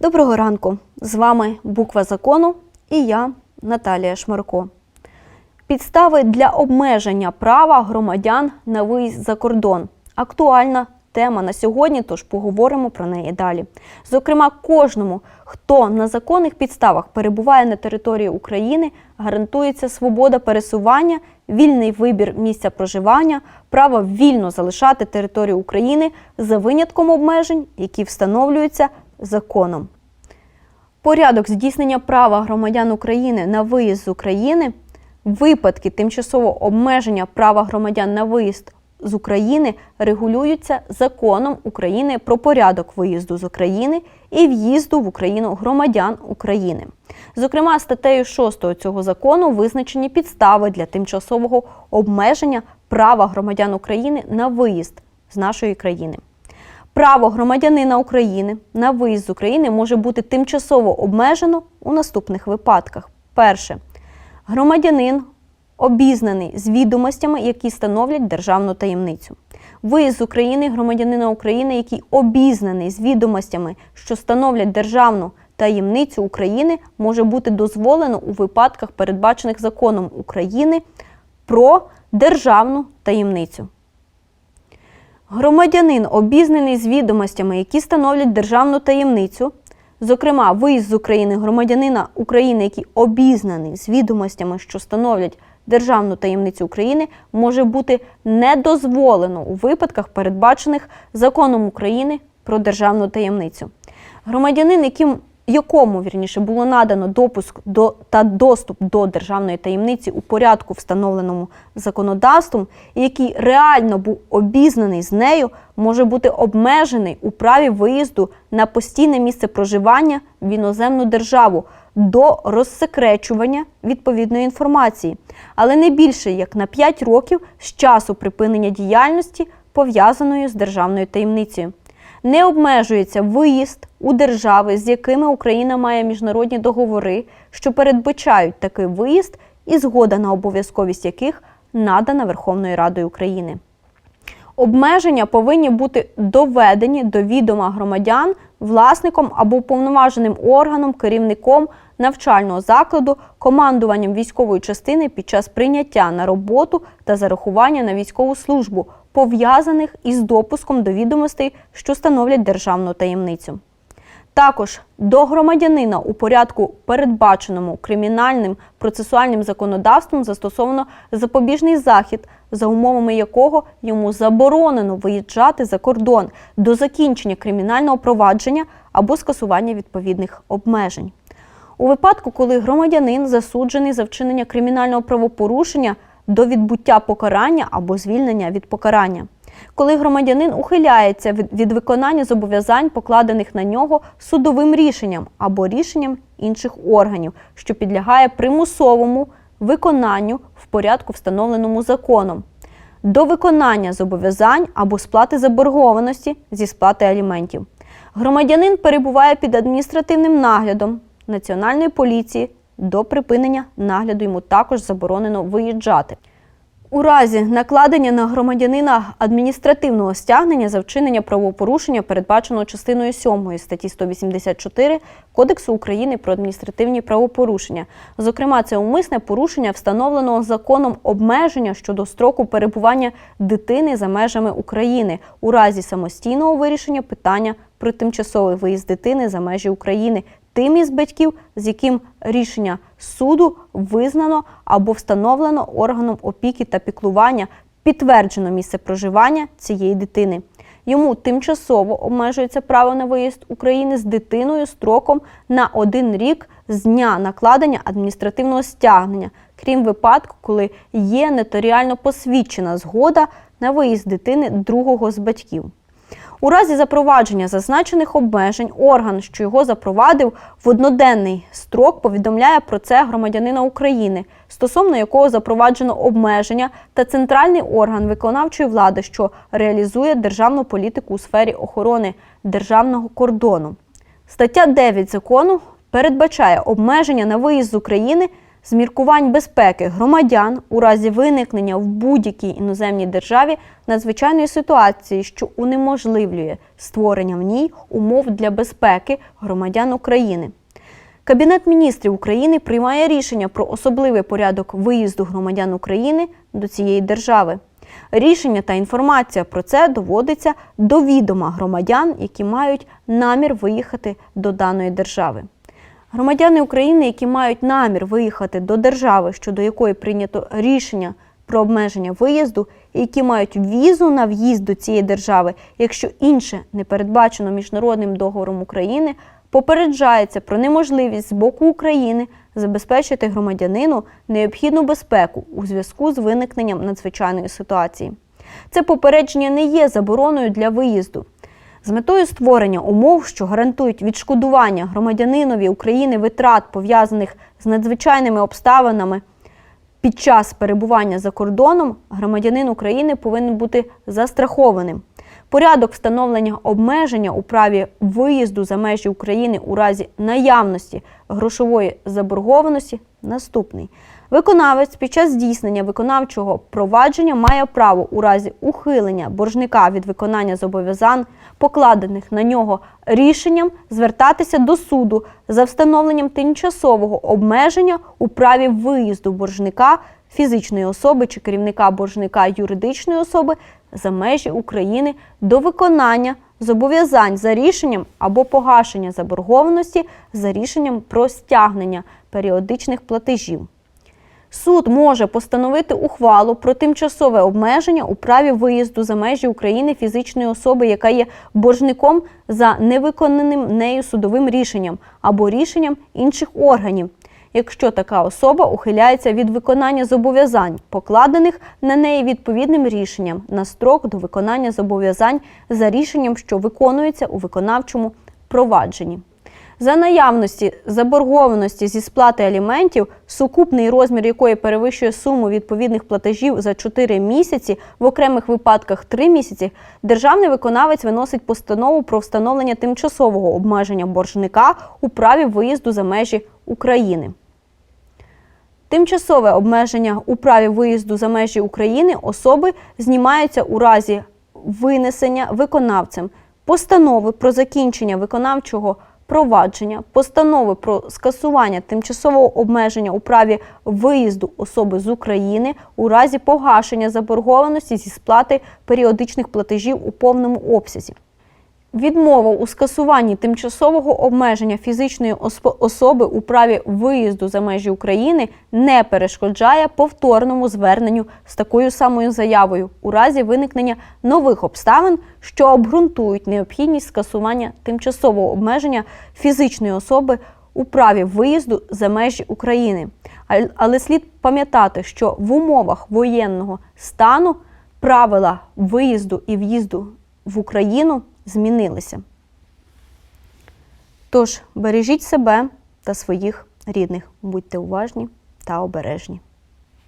Доброго ранку! З вами Буква закону і я, Наталія Шмарко. Підстави для обмеження права громадян на виїзд за кордон. Актуальна тема на сьогодні, тож поговоримо про неї далі. Зокрема, кожному, хто на законних підставах перебуває на території України, гарантується свобода пересування, вільний вибір місця проживання, право вільно залишати територію України за винятком обмежень, які встановлюються законом. Порядок здійснення права громадян України на виїзд з України, випадки тимчасового обмеження права громадян на виїзд з України регулюються законом України про порядок виїзду з України і в'їзду в Україну громадян України. Зокрема, статтею 6 цього закону визначені підстави для тимчасового обмеження права громадян України на виїзд з нашої країни. Право громадянина України на виїзд з України може бути тимчасово обмежено у наступних випадках: перше, громадянин обізнаний з відомостями, які становлять державну таємницю. Виїзд з України громадянина України, який обізнаний з відомостями, що становлять державну таємницю України, може бути дозволено у випадках, передбачених законом України про державну таємницю. Громадянин, обізнаний з відомостями, які становлять державну таємницю, зокрема, виїзд з України громадянина України, який обізнаний з відомостями, що становлять державну таємницю України, може бути не дозволено у випадках, передбачених законом України про державну таємницю. Громадянин, яким якому вірніше було надано допуск до та доступ до державної таємниці у порядку, встановленому законодавством, і який реально був обізнаний з нею, може бути обмежений у праві виїзду на постійне місце проживання в іноземну державу до розсекречування відповідної інформації, але не більше як на 5 років з часу припинення діяльності, пов'язаної з державною таємницею. Не обмежується виїзд у держави, з якими Україна має міжнародні договори, що передбачають такий виїзд, і згода на обов'язковість яких надана Верховною Радою України. Обмеження повинні бути доведені до відома громадян власником або уповноваженим органом, керівником навчального закладу, командуванням військової частини під час прийняття на роботу та зарахування на військову службу, пов'язаних із допуском до відомостей, що становлять державну таємницю. Також до громадянина у порядку, передбаченому кримінальним процесуальним законодавством, застосовано запобіжний захід, за умовами якого йому заборонено виїжджати за кордон до закінчення кримінального провадження або скасування відповідних обмежень. У випадку, коли громадянин засуджений за вчинення кримінального правопорушення до відбуття покарання або звільнення від покарання коли громадянин ухиляється від, виконання зобов'язань, покладених на нього судовим рішенням або рішенням інших органів, що підлягає примусовому виконанню в порядку, встановленому законом, до виконання зобов'язань або сплати заборгованості зі сплати аліментів. Громадянин перебуває під адміністративним наглядом Національної поліції. До припинення нагляду йому також заборонено виїжджати. У разі накладення на громадянина адміністративного стягнення за вчинення правопорушення, передбаченого частиною 7 статті 184 Кодексу України про адміністративні правопорушення, зокрема, це умисне порушення встановленого законом обмеження щодо строку перебування дитини за межами України у разі самостійного вирішення питання про тимчасовий виїзд дитини за межі України тим із батьків, з яким рішення суду визнано або встановлено органом опіки та піклування, підтверджено місце проживання цієї дитини. Йому тимчасово обмежується право на виїзд України з дитиною строком на один рік з дня накладення адміністративного стягнення, крім випадку, коли є нотаріально посвідчена згода на виїзд дитини другого з батьків. У разі запровадження зазначених обмежень орган, що його запровадив, в одноденний строк повідомляє про це громадянина України, стосовно якого запроваджено обмеження та центральний орган виконавчої влади, що реалізує державну політику у сфері охорони державного кордону. Стаття 9 закону передбачає обмеження на виїзд з України з міркувань безпеки громадян у разі виникнення в будь-якій іноземній державі надзвичайної ситуації, що унеможливлює створення в ній умов для безпеки громадян України. Кабінет міністрів України приймає рішення про особливий порядок виїзду громадян України до цієї держави. Рішення та інформація про це доводиться до відома громадян, які мають намір виїхати до даної держави. Громадяни України, які мають намір виїхати до держави, щодо якої прийнято рішення про обмеження виїзду, і які мають візу на в'їзд до цієї держави, якщо інше не передбачено міжнародним договором України, попереджається про неможливість з боку України забезпечити громадянину необхідну безпеку у зв'язку з виникненням надзвичайної ситуації. Це попередження не є забороною для виїзду. З метою створення умов, що гарантують відшкодування громадянинові України витрат, пов'язаних з надзвичайними обставинами під час перебування за кордоном, громадянин України повинен бути застрахованим. Порядок встановлення обмеження у праві виїзду за межі України у разі наявності грошової заборгованості наступний. Виконавець під час здійснення виконавчого провадження має право у разі ухилення боржника від виконання зобов'язань, покладених на нього рішенням, звертатися до суду за встановленням тимчасового обмеження у праві виїзду боржника фізичної особи чи керівника боржника юридичної особи за межі України до виконання зобов'язань за рішенням або погашення заборгованості за рішенням про стягнення періодичних платежів. Суд може постановити ухвалу про тимчасове обмеження у праві виїзду за межі України фізичної особи, яка є боржником за невиконаним нею судовим рішенням або рішенням інших органів, якщо така особа ухиляється від виконання зобов'язань, покладених на неї відповідним рішенням на строк до виконання зобов'язань за рішенням, що виконується у виконавчому провадженні. За наявності заборгованості зі сплати аліментів, сукупний розмір якої перевищує суму відповідних платежів за 4 місяці, в окремих випадках 3 місяці, державний виконавець виносить постанову про встановлення тимчасового обмеження боржника у праві виїзду за межі України. Тимчасове обмеження у праві виїзду за межі України особи знімаються у разі винесення виконавцем постанови про закінчення виконавчого провадження, постанови про скасування тимчасового обмеження у праві виїзду особи з України у разі погашення заборгованості зі сплати періодичних платежів у повному обсязі. Відмова у скасуванні тимчасового обмеження фізичної особи у праві виїзду за межі України не перешкоджає повторному зверненню з такою самою заявою у разі виникнення нових обставин, що обґрунтують необхідність скасування тимчасового обмеження фізичної особи у праві виїзду за межі України. Але слід пам'ятати, що в умовах воєнного стану правила виїзду і в'їзду в Україну змінилися. Тож бережіть себе та своїх рідних, будьте уважні та обережні.